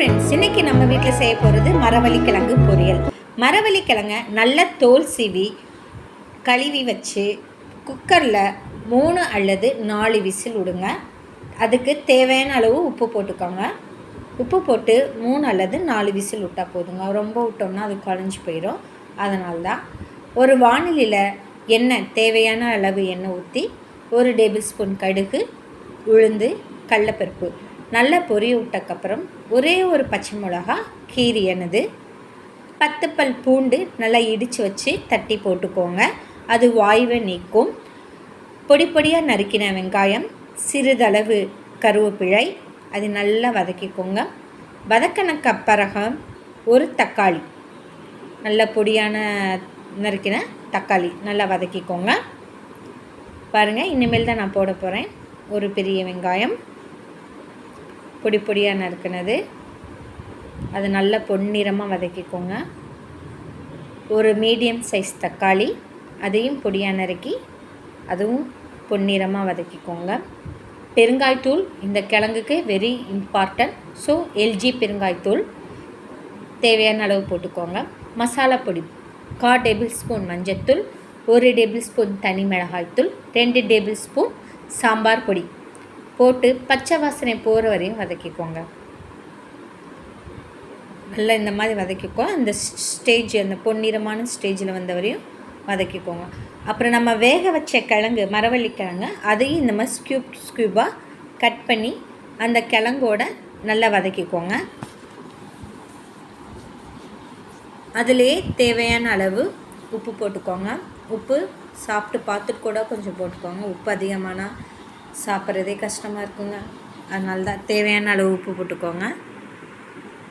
Friends இன்னைக்கு நம்ம வீட்டில் செய்ய போகிறது மரவள்ளிக்கிழங்கு பொரியல். மரவள்ளிக்கிழங்க நல்ல தோல் சீவி கழுவி வச்சு குக்கரில் மூணு அல்லது நாலு விசில் விடுங்க. அதுக்கு தேவையான அளவு உப்பு போட்டுக்கோங்க. உப்பு போட்டு மூணு அல்லது நாலு விசில் விட்டால் போதுங்க. ரொம்ப விட்டோம்னா அது குழஞ்சி போயிடும் அதனால தான் ஒரு வானிலையில் எண்ணெய் தேவையான அளவு எண்ணெய் ஊற்றி ஒரு டேபிள் ஸ்பூன் கடுகு உளுந்து கடலப்பருப்பு நல்லா பொரிய விட்டக்கப்புறம் ஒரே ஒரு பச்சை மிளகா கீரியனது பத்து பல் பூண்டு நல்லா இடித்து வச்சு தட்டி போட்டுக்கோங்க. அது வாய்வை நீக்கும். பொடி பொடியாக நறுக்கின வெங்காயம் சிறிதளவு கருவேப்பிழை அது நல்லா வதக்கிக்கோங்க. வதக்கினக்கு அப்புறம் ஒரு தக்காளி நல்ல பொடியான நறுக்கின தக்காளி நல்லா வதக்கிக்கோங்க. பாருங்கள் இனிமேல் தான் நான் போட போகிறேன் ஒரு பெரிய வெங்காயம். பொடி பொடியாக நறுக்கினது. அது நல்லா பொன்னிறமாக வதக்கிக்கோங்க. ஒரு மீடியம் சைஸ் தக்காளி அதையும் பொடியாக நறுக்கி அதுவும் பொன்னிறமாக வதக்கிக்கோங்க. பெருங்காய்த்தூள் இந்த கிழங்குக்கு வெரி இம்பார்ட்டன்ட் ஸோ எல்ஜி பெருங்காய்த்தூள் தேவையான அளவு போட்டுக்கோங்க. மசாலா பொடி கா டேபிள் ஸ்பூன் மஞ்சத்தூள் ஒரு டேபிள் ஸ்பூன் தனி மிளகாய்த்தூள் ரெண்டு டேபிள் ஸ்பூன் சாம்பார் பொடி. போட்டு பச்சை வாசனை போகிற வரையும் வதக்கிக்கோங்க. நல்லா இந்த மாதிரி வதக்கிக்கோ. அந்த ஸ்டேஜ் அந்த பொன்னிறமான ஸ்டேஜில் வந்த வரையும் வதக்கிக்கோங்க. அப்புறம் நம்ம வேக வச்ச கிழங்கு மரவள்ளி கிழங்கு அதையும் இந்த மாதிரி ஸ்கியூப் ஸ்கியூபாக கட் பண்ணி அந்த கிழங்கோட நல்லா வதக்கிக்கோங்க. அதிலே தேவையான அளவு உப்பு போட்டுக்கோங்க. உப்பு சாப்பிட்டு பார்த்துட்டு கூட கொஞ்சம் போட்டுக்கோங்க. உப்பு அதிகமானால் சாப்பிட்றதே கஷ்டமாக இருக்குங்க. அதனால தான் தேவையான அளவு உப்பு போட்டுக்கோங்க.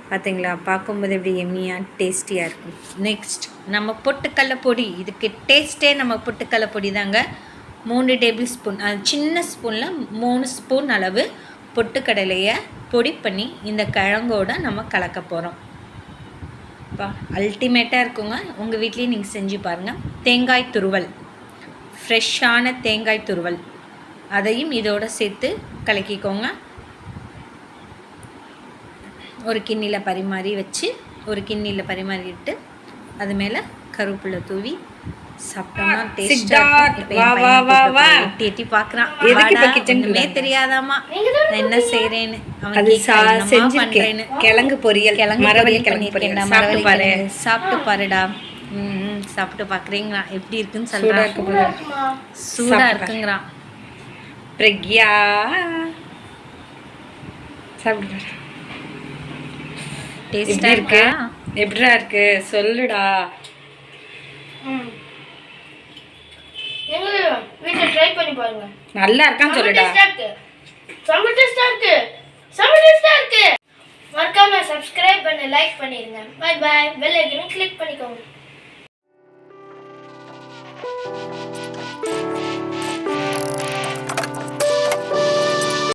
பார்த்தீங்களா பார்க்கும்போது எப்படி எம்மியாக டேஸ்டியாக இருக்கும். நெக்ஸ்ட் நம்ம பொட்டுக்கடலை பொடி. இதுக்கு டேஸ்ட்டே நம்ம பொட்டுக்கடலை பொடி தாங்க மூணு டேபிள் ஸ்பூன் அது சின்ன ஸ்பூனில் மூணு ஸ்பூன் அளவு பொட்டுக்கடலையை பொடி பண்ணி இந்த கிழங்கோட நம்ம கலக்க போகிறோம் பா அல்டிமேட்டாக இருக்குங்க. உங்கள் வீட்லேயும் நீங்கள் செஞ்சு பாருங்கள் தேங்காய் துருவல். ஃப்ரெஷ்ஷான தேங்காய் துருவல். அதையும் இதோட சேர்த்து கலக்கிக்கோங்க. ஒரு கிண்ணியில் பரிமாறி வச்சு ஒரு கிண்ணியில் பரிமாறிட்டு அது மேலே கருவேப்பிலை தூவி சாப்பிட்டோம்னா. எட்டி பார்க்குறான் குள்ள? தெரியாதாமா நான் என்ன செய்கிறேன்னு அவன் அது சா கேட்கறான், என்னம்மா செஞ்சிருக்கேன். பண்றேன்னு. கிழங்கு பொரியல். கிழங்கு மரவள்ளி கிழங்கு பொரியல். பாரு. சாப்பிட்டு பாருடா. ம் சாப்பிட்டு பார்க்குறீங்களா எப்படி இருக்குன்னு சூடா சொல்கிறான் சூடாக சாப்பிட்டு இருக்குங்கிறான். பிரக்யா சாப்பிட்டு எப்படி இருக்கு? எப்படிடா இருக்கு? சொல்லுடா. எங்க வீட்டுல ட்ரை பண்ணி பாருங்க. நல்லா இருக்கான்னு சொல்லுடா. செம்ம டேஸ்டா இருக்கு. செம்ம டேஸ்டா இருக்கு. மறக்காம சப்ஸ்கிரைப் பண்ணி லைக் பண்ணிருங்க. பை பை பெல் ஐக்கனை கிளிக் பண்ணிக்கோங்க.